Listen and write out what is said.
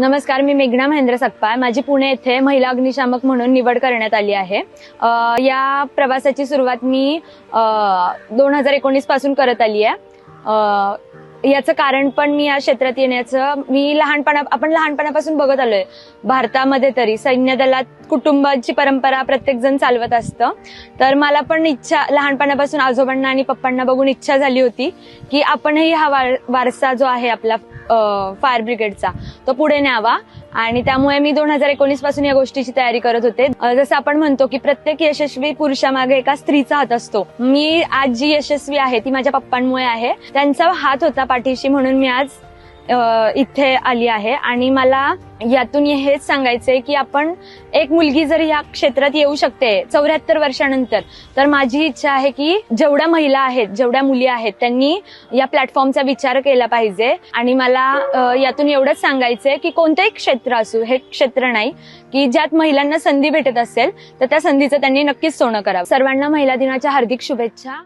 नमस्कार मी मेघना महेंद्र सकपाळ माझी पुणे येथे महिला अग्निशामक म्हणून निवड करण्यात आली आहे. या प्रवासाची सुरुवात मी दोन हजार एकोणीसपासून करत आली आहे. याचं कारण पण मी या क्षेत्रात येण्याचं मी लहानपणा आपण लहानपणापासून बघत आलोय. भारतामध्ये तरी सैन्य दलात कुटुंबाची परंपरा प्रत्येक जण चालवत असतं. तर मला पण इच्छा लहानपणापासून आजोबांना आणि पप्पांना बघून इच्छा झाली होती की आपणही हा वार- वारसा जो आहे आपला फायर ब्रिगेडचा तो पुढे न्यावा. आणि त्यामुळे मी दोन हजार एकोणीसपासून या गोष्टीची तयारी करत होते. जसं आपण म्हणतो की प्रत्येक यशस्वी पुरुषामागे एका स्त्रीचा हात असतो. मी आज जी यशस्वी आहे ती माझ्या पप्पांमुळे आहे. त्यांचा हात होता पाठीशी म्हणून मी आज इथे आली आहे. आणि मला यातून हेच सांगायचंय की आपण एक मुलगी जर या क्षेत्रात येऊ शकते चौऱ्याहत्तर वर्षानंतर तर माझी इच्छा आहे की जेवढ्या महिला आहेत जेवढ्या मुली आहेत त्यांनी या प्लॅटफॉर्मचा विचार केला पाहिजे. आणि मला यातून एवढंच सांगायचंय की कोणतंही क्षेत्र असू हे क्षेत्र नाही की ज्यात महिलांना संधी भेटत असेल तर त्या संधीचं त्यांनी नक्कीच सोनं करावं. सर्वांना महिला दिनाच्या हार्दिक शुभेच्छा.